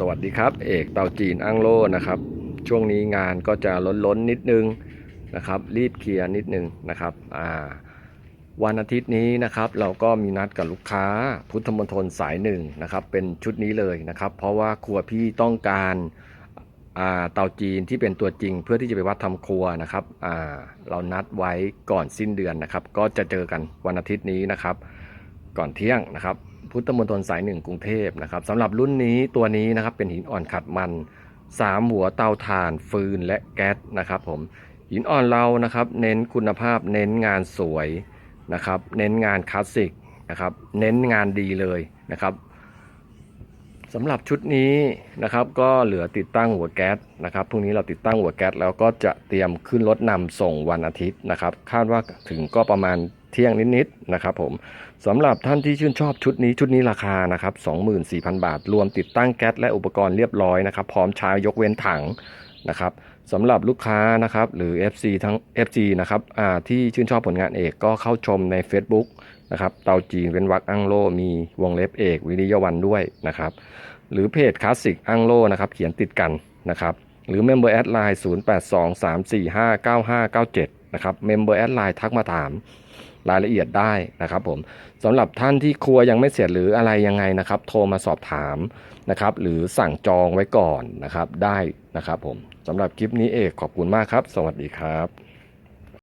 สวัสดีครับ เอกเตาจีนอังโลนะครับ ช่วงนี้งานก็จะล้นล้นนิดนึงนะครับ รีบเคลียร์นิดนึงนะครับอ่าวันอาทิตย์นี้นะครับเราก็มีนัดกับลูกค้าพุทธมณฑลสายหนึ่งนะครับ เป็นชุดนี้เลยนะครับ เพราะว่าครัวพี่ต้องการเตาจีนที่เป็นตัวจริงเพื่อที่จะไปวัดทำครัวนะครับเรานัดไว้ก่อนสิ้นเดือนนะครับ ก็จะเจอกันวันอาทิตย์นี้นะครับ ก่อนเที่ยงนะครับ พุทธมณฑลสายหนึ่งกรุงเทพนะครับสำหรับรุ่นนี้ตัวนี้นะครับเป็นหินอ่อนขัดมัน 3 หัวเตาถ่านฟืนและแก๊สนะครับผมหินอ่อนเรานะครับ เน้นคุณภาพเน้นงานสวยนะครับ เน้นงานคลาสสิกนะครับ เน้นงานดีเลยนะครับสำหรับชุดนี้นะครับ ก็เหลือติดตั้งหัวแก๊สนะครับพรุ่งนี้เราติดตั้งหัวแก๊สแล้วก็จะเตรียมขึ้นรถนำส่งวันอาทิตย์นะครับ คาดว่าถึงก็ประมาณ เที่ยงนิดๆนะครับผมสำหรับท่านที่ชื่นชอบชุดนี้ชุดนี้ราคานะครับ24,000 บาท รวมติดตั้งแก๊สและอุปกรณ์เรียบร้อยนะครับพร้อมใช้ยกเว้นถังนะครับสำหรับลูกค้านะครับหรือ FC ทั้ง FC นะครับที่ชื่นชอบผลงานเอกก็เข้าชมใน Facebook นะครับเตาจีนเว้นวักอังโลมีวงเล็บเอกวิริยวันด้วยนะครับหรือเพจคลาสสิกอังโลนะครับเขียนติดกันนะครับหรือ Member a d Line 0823459597นะครับ Member a d Line ทักมาถาม รายละเอียดได้นะครับผมสำหรับท่านที่ครัวยังไม่เสร็จหรืออะไรยังไงนะครับ โทรมาสอบถามนะครับ หรือสั่งจองไว้ก่อนนะครับได้นะครับผมสำหรับคลิปนี้เอกขอบคุณมากครับ สวัสดีครับ